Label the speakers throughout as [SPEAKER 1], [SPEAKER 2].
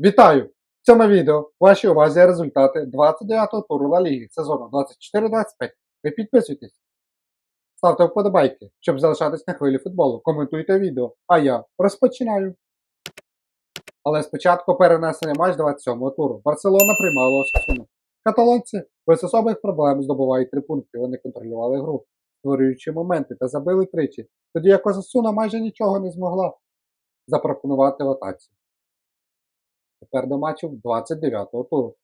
[SPEAKER 1] Вітаю! В цьому відео в вашій увазі результати 29-го туру Ла Ліги сезону 24-25. Ви підписуйтесь, ставте вподобайки, щоб залишатись на хвилі футболу. Коментуйте відео, а я розпочинаю. Але спочатку перенесення матч 27-го туру. Барселона приймала Осасуну. Каталонці без особих проблем здобувають три пункти. Вони контролювали гру, створюючи моменти та забили тричі, тоді як Осасуна майже нічого не змогла запропонувати в атаці. До матчів 29-го туру.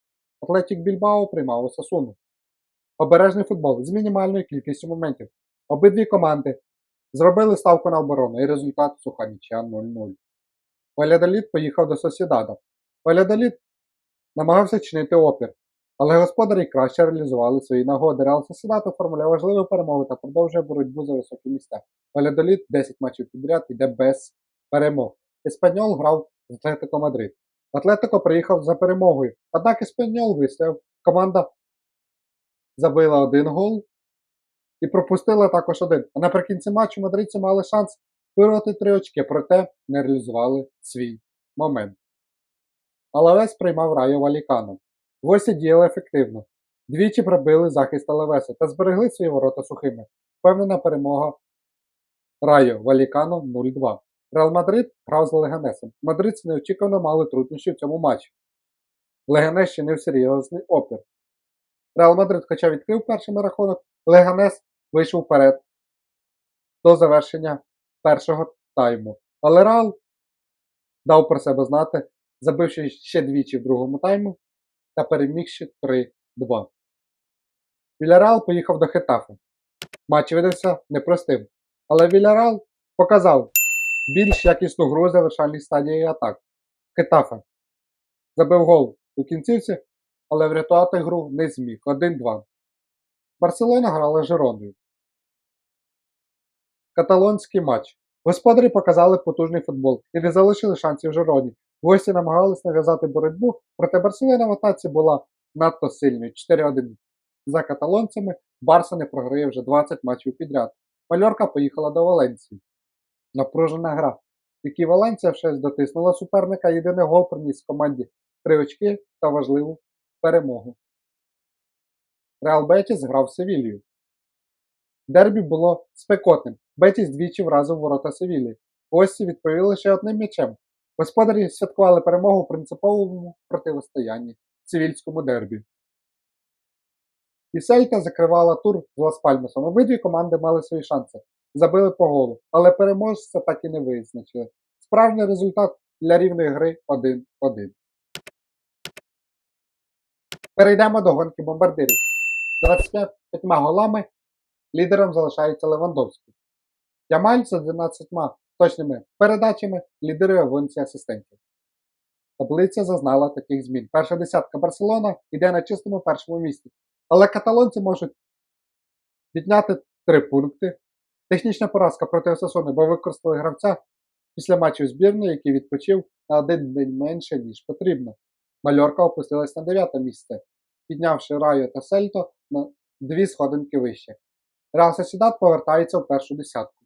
[SPEAKER 1] Атлетік Більбао приймав Осасуну. Обережний футбол з мінімальною кількістю моментів. Обидві команди зробили ставку на оборону і результат суха нічия 0-0. Валядоліт поїхав до Сосідада. Валядоліт намагався чинити опір, але господарі краще реалізували свої нагоди. Реал Сосідат оформляє важливу перемогу та продовжує боротьбу за високі місця. Валядоліт 10 матчів підряд іде без перемог. Еспаньол грав з Атлетико Мадрид. Атлетико приїхав за перемогою, однак Еспаньол вистояв. Команда забила один гол і пропустила також один. А наприкінці матчу мадридці мали шанс вирвати три очки, проте не реалізували свій момент. Алавес приймав Райо Валікано. Гості діяли ефективно. Двічі пробили захист Алавеса та зберегли свої ворота сухими. Впевнена перемога Райо Валікано 0-2. Реал Мадрид грав з Леганесом. Мадридці неочікувано мали труднощі в цьому матчі. Леганес чинив серйозний опір. Реал Мадрид хоча відкрив перший рахунок, Леганес вийшов вперед до завершення першого тайму. Але Реал дав про себе знати, забивши ще двічі в другому тайму та перемігши 3-2. Віляреал поїхав до Хетафи. Матч видався непростим, але Віляреал показав більш якісну гру завершальній стадії атак. Хетафе забив гол у кінцівці, але врятувати гру не зміг. 1-2. Барселона грала з Жироною. Каталонський матч. Господарі показали потужний футбол і не залишили шансів Жироні. Гості намагались нав'язати боротьбу, проте Барселона в атаці була надто сильною. 4-1. За каталонцями Барса не програє вже 20 матчів підряд. Мальорка поїхала до Валенції. Напружена гра, в якій Валенція вже дотиснула суперника, єдиний гол приніс команді три очки та важливу перемогу. Реал Бетіс грав з Севілією. Дербі було спекотним. Бетіс двічі вразив ворота Севілії. Гості відповіли лише одним м'ячем. Господарі святкували перемогу у принциповому противостоянні цивільському дербі. І Сельта закривала тур з Лас-Пальмасом. Обидві команди мали свої шанси забили по голу, але переможця так і не визначили. Справжній результат для рівної гри 1-1. Перейдемо до гонки бомбардирів. 25 голами лідером залишається Левандовський. Ямаль з 11 точними передачами лідирує гонці асистентів. Таблиця зазнала таких змін. Перша десятка Барселона йде на чистому першому місці. Але каталонці можуть відняти 3 пункти Технічна поразка проти Осасуни, бо використали гравця після матчу збірної, який відпочив на один день менше, ніж потрібно. Мальорка опустилась на 9 місце, піднявши Райо та Сельто на дві сходинки вище. Реал Сосідат повертається в першу десятку.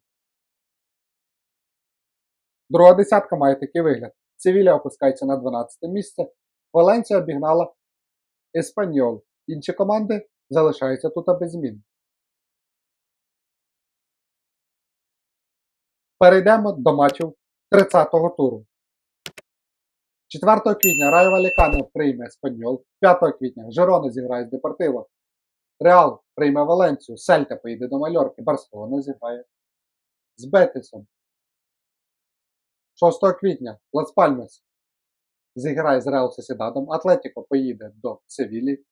[SPEAKER 1] Друга десятка має такий вигляд. Севілля опускається на 12 місце. Валенція обігнала Еспаньол. Інші команди залишаються тут без змін. Перейдемо до матчів 30-го туру. 4 квітня Райо Валікано прийме Еспаньол, 5 квітня Жерона зіграє з Депортиво, Реал прийме Валенцію, Сельта поїде до Мальорки, Барселона зіграє з Бетисом. 6 квітня Лас Пальмес зіграє з Реал Сосідадом, Атлетіко поїде до Севілі,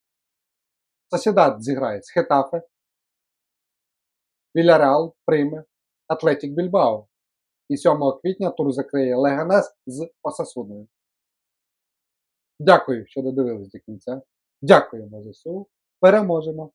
[SPEAKER 1] Сосідад зіграє з Хетафе, Віляреал прийме Атлетік Більбао. І 7 квітня тур закриє Леганес з Осасуною. Дякую, що додивились до кінця. Дякуємо ЗСУ. Переможемо!